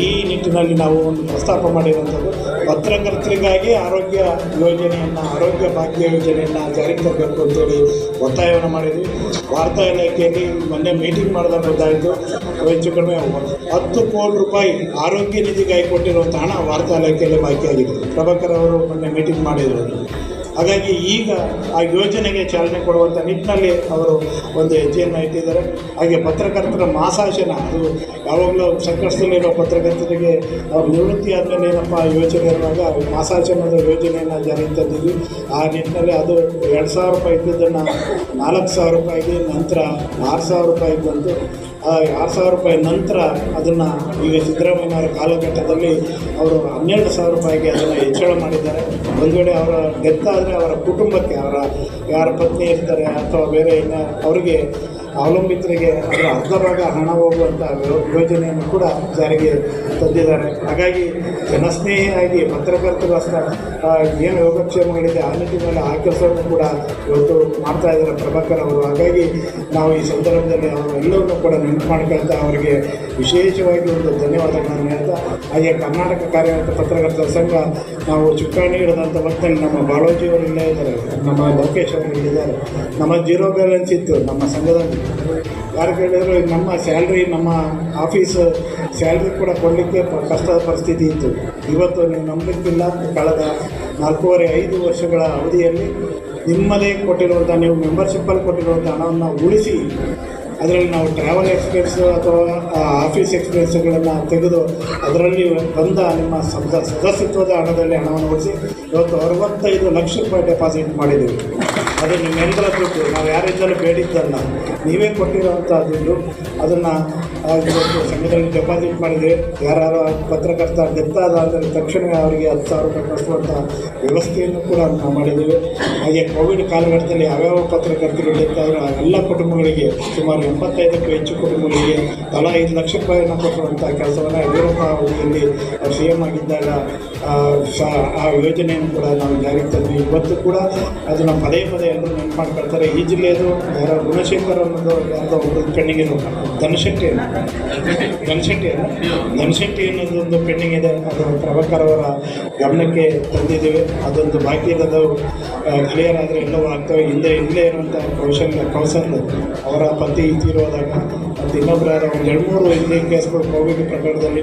ಈ ನಿಟ್ಟಿನಲ್ಲಿ ನಾವು ಒಂದು ಪ್ರಸ್ತಾಪ ಮಾಡಿರುವಂಥದ್ದು, ಪತ್ರಕರ್ತರಿಗಾಗಿ ಆರೋಗ್ಯ ಯೋಜನೆಯನ್ನು, ಆರೋಗ್ಯ ಭಾಗ್ಯ ಯೋಜನೆಯನ್ನು ಜಾರಿಗೆ ತರಬೇಕು ಅಂತೇಳಿ ಒತ್ತಾಯವನ್ನು ಮಾಡಿದ್ವಿ. ವಾರ್ತಾ ಇಲಾಖೆಯಲ್ಲಿ ಮೊನ್ನೆ ಮೀಟಿಂಗ್ ಮಾಡಿದಾಗ ಗೊತ್ತಾಯಿತು ಹೆಚ್ಚು ಕಡಿಮೆ ಹತ್ತು ಕೋಟಿ ರೂಪಾಯಿ ಆರೋಗ್ಯ ನಿಧಿಗಾಗಿ ಕೊಟ್ಟಿರುವಂಥ ಹಣ ವಾರ್ತಾ ಇಲಾಖೆಯಲ್ಲಿ ಬಾಕಿಯಾಗಿದೆ ಪ್ರಭಾಕರ್ ಅವರು ಮೊನ್ನೆ ಮೀಟಿಂಗ್ ಮಾಡಿದರು ಹಾಗಾಗಿ ಈಗ ಆ ಯೋಜನೆಗೆ ಚಾಲನೆ ಕೊಡುವಂಥ ನಿಟ್ಟಿನಲ್ಲಿ ಅವರು ಒಂದು ಹೆಜ್ಜೆಯನ್ನು ಇಟ್ಟಿದ್ದಾರೆ. ಹಾಗೆ ಪತ್ರಕರ್ತರ ಮಾಸಾಶನ, ಅದು ಯಾವಾಗಲೂ ಸಂಕಷ್ಟದಲ್ಲಿರೋ ಪತ್ರಕರ್ತರಿಗೆ ಅವ್ರ ನಿವೃತ್ತಿ ಆದಮೇಲೆ ಏನಪ್ಪ ಯೋಜನೆ ಇರುವಾಗ ಮಾಸಾಶನದ ಯೋಜನೆಯನ್ನು ಜಾರಿಗೆ ತಂದಿದ್ವಿ. ಆ ನಿಟ್ಟಿನಲ್ಲಿ ಅದು ಎರಡು ಸಾವಿರ ರೂಪಾಯಿ ಇದ್ದಿದ್ದನ್ನು ನಾಲ್ಕು ಸಾವಿರ ರೂಪಾಯಿಗೆ, ನಂತರ ಆರು ಸಾವಿರ ರೂಪಾಯಿ ಆ ಆರು ಸಾವಿರ ರೂಪಾಯಿ ನಂತರ ಅದನ್ನು ಈಗ ಸಿದ್ದರಾಮಯ್ಯನವರ ಕಾಲಘಟ್ಟದಲ್ಲಿ ಅವರು ಹನ್ನೆರಡು ಸಾವಿರ ರೂಪಾಯಿಗೆ ಅದನ್ನು ಹೆಚ್ಚಳ ಮಾಡಿದ್ದಾರೆ. ಒಂದು ವೇಳೆ ಅವರ ಡೆತ್ ಆದರೆ ಅವರ ಕುಟುಂಬಕ್ಕೆ, ಅವರ ಯಾರ ಪತ್ನಿ ಇರ್ತಾರೆ ಅಥವಾ ಬೇರೆ ಇನ್ನು ಅವರಿಗೆ ಅವಲಂಬಿತರಿಗೆ ಅದರ ಅರ್ಧ ಭಾಗ ಹಣ ಹೋಗುವಂಥ ಯೋಜನೆಯನ್ನು ಕೂಡ ಜಾರಿಗೆ ತಂದಿದ್ದಾರೆ. ಹಾಗಾಗಿ ಜನಸ್ನೇಹಿಯಾಗಿ ಪತ್ರಕರ್ತರ ಏನು ಯೋಗಕ್ಷೇಮಗಳಿದೆ, ಆ ನಿಟ್ಟಿನಲ್ಲಿ ಆ ಕೆಲಸವನ್ನು ಕೂಡ ಇವತ್ತು ಮಾಡ್ತಾ ಇದ್ದಾರೆ ಪ್ರಭಾಕರ್ ಅವರು. ಹಾಗಾಗಿ ನಾವು ಈ ಸಂದರ್ಭದಲ್ಲಿ ಅವರು ಕೂಡ ನೆನಪು ಮಾಡ್ಕೊಳ್ತಾ ಅವರಿಗೆ ವಿಶೇಷವಾಗಿ ಒಂದು ಧನ್ಯವಾದಗಳನ್ನು ಹೇಳ್ತಾ, ಹಾಗೆ ಕರ್ನಾಟಕ ಕಾರ್ಯರತ ಪತ್ರಕರ್ತರ ಸಂಘ ನಾವು ಚುಕ್ಕಾಣಿ ಹಿಡಿದಂಥ ಹೊತ್ತಲ್ಲಿ ನಮ್ಮ ಬಾಳೋಜಿಯವರು ಇಲ್ಲೇ ಇದ್ದಾರೆ, ನಮ್ಮ ಲೋಕೇಶ್ ಅವರು ಇಲ್ಲಿದ್ದಾರೆ. ನಮ್ಮ ಜೀರೋ ಬ್ಯಾಲೆನ್ಸ್ ಇತ್ತು ನಮ್ಮ ಸಂಘದಲ್ಲಿ. ಯಾರು ನಮ್ಮ ಸ್ಯಾಲ್ರಿ ನಮ್ಮ ಆಫೀಸ್ ಸ್ಯಾಲ್ರಿ ಕೂಡ ಕೊಡಲಿಕ್ಕೆ ಕಷ್ಟದ ಪರಿಸ್ಥಿತಿ ಇತ್ತು. ಇವತ್ತು ನೀವು ನಂಬಲಿಕ್ಕಿಲ್ಲ ಕಳೆದ ನಾಲ್ಕೂವರೆ, ಐದು ವರ್ಷಗಳ ಅವಧಿಯಲ್ಲಿ ನಿಮ್ಮದೇ ಕೊಟ್ಟಿರುವಂಥ ನೀವು ಮೆಂಬರ್ಶಿಪ್ಪಲ್ಲಿ ಕೊಟ್ಟಿರುವಂಥ ಹಣವನ್ನು ಉಳಿಸಿ, ಅದರಲ್ಲಿ ನಾವು ಟ್ರಾವೆಲ್ ಎಕ್ಸ್ಪೆನ್ಸ್ ಅಥವಾ ಆಫೀಸ್ ಎಕ್ಸ್ಪೆನ್ಸ್ಗಳನ್ನು ತೆಗೆದು ಅದರಲ್ಲಿ ಬಂದ ನಿಮ್ಮ ಸದ ಸದಸ್ಯತ್ವದ ಹಣದಲ್ಲಿ ಹಣವನ್ನು ಉಳಿಸಿ, ಇವತ್ತು ಅರವತ್ತೈದು ಲಕ್ಷ ರೂಪಾಯಿ ಡೆಪಾಸಿಟ್ ಮಾಡಿದ್ದೀವಿ. ಅದು ನಿಮ್ಮೆಲ್ಲರ ಕೊಟ್ಟು ನಾವು ಯಾರಿಂದಲೂ ಬೇಡಿದ್ದಲ್ಲ. ನೀವೇ ಕೊಟ್ಟಿರುವಂಥ ದುಡ್ಡು, ಅದನ್ನು ಇವತ್ತು ಸಂಘದಲ್ಲಿ ಡೆಪಾಸಿಟ್ ಮಾಡಿದೆ ಯಾರು ಪತ್ರಕರ್ತ ಡೆತ್ ಆದ ಅಂದರೆ ತಕ್ಷಣ ಅವರಿಗೆ ಹತ್ತು ಸಾವಿರ ರೂಪಾಯಿ ಕಳಿಸುವಂಥ ವ್ಯವಸ್ಥೆಯನ್ನು ಕೂಡ ನಾವು ಮಾಡಿದ್ದೀವಿ. ಹಾಗೆ ಕೋವಿಡ್ ಕಾಲಘಟ್ಟದಲ್ಲಿ ಯಾವ್ಯಾವ ಪತ್ರಕರ್ತರು ಡೆತ್ ಆದರೂ ಆ ಎಲ್ಲ ಕುಟುಂಬಗಳಿಗೆ ಸುಮಾರು ಎಂಬತ್ತೈದಕ್ಕೂ ಹೆಚ್ಚು ಕುಟುಂಬಗಳಿಗೆ ತಲಾ ಐದು ಲಕ್ಷ ರೂಪಾಯಿಯನ್ನು ಕೊಟ್ಟಿರುವಂಥ ಕೆಲಸವನ್ನು ಯಡಿಯೂರಪ್ಪ ಅವಧಿಯಲ್ಲಿ ಸಿ ಎಂ ಆಗಿದ್ದಾಗ, ಆ ಯೋಜನೆಯನ್ನು ಕೂಡ ನಾವು ಜಾರಿಗೆ ತಂದ್ವಿ ಇವತ್ತು ಕೂಡ ಅದನ್ನು ಪದೇ ಪದೇ ಎಲ್ಲರೂ ನೆನಪು ಮಾಡ್ಕೊಳ್ತಾರೆ ಈ ಜಿಲ್ಲೆಯದು ಯಾರೋ ಗುಣಶೇಖರ್ ಅನ್ನೋದು ಯಾರೋ ಒಬ್ಬರು ಪೆಂಡಿಂಗ್ ಇದೆ. ಧನಶೆಟ್ಟಿ ಧನಶೆಟ್ಟಿ ಅಲ್ಲ? ಧನಶೆಟ್ಟಿ ಅನ್ನೋದು ಒಂದು ಪೆಂಡಿಂಗ್ ಇದೆ. ಅದು ಪ್ರಭಾಕರ್ ಅವರ ಗಮನಕ್ಕೆ ತಂದಿದ್ದೀವಿ. ಅದೊಂದು ಬಾಕಿ ಇರೋದು ಕ್ಲಿಯರ್ ಆದರೆ ಎಲ್ಲವೂ ಆಗ್ತವೆ. ಹಿಂದೆ ಇಲ್ಲೇ ಇರುವಂಥ ಕೌಶಲ್ ಕೌಶಲ್ ಅವರ ಪತಿ ತೀರೋದಾಗ ಮತ್ತು ಇನ್ನೊಬ್ಬರ ಒಂದು ಎರಡು ಮೂರು ಇಲ್ಲಿ ಕೇಸ್ಗಳು ಕೋವಿಡ್ ಪ್ರಕರಣದಲ್ಲಿ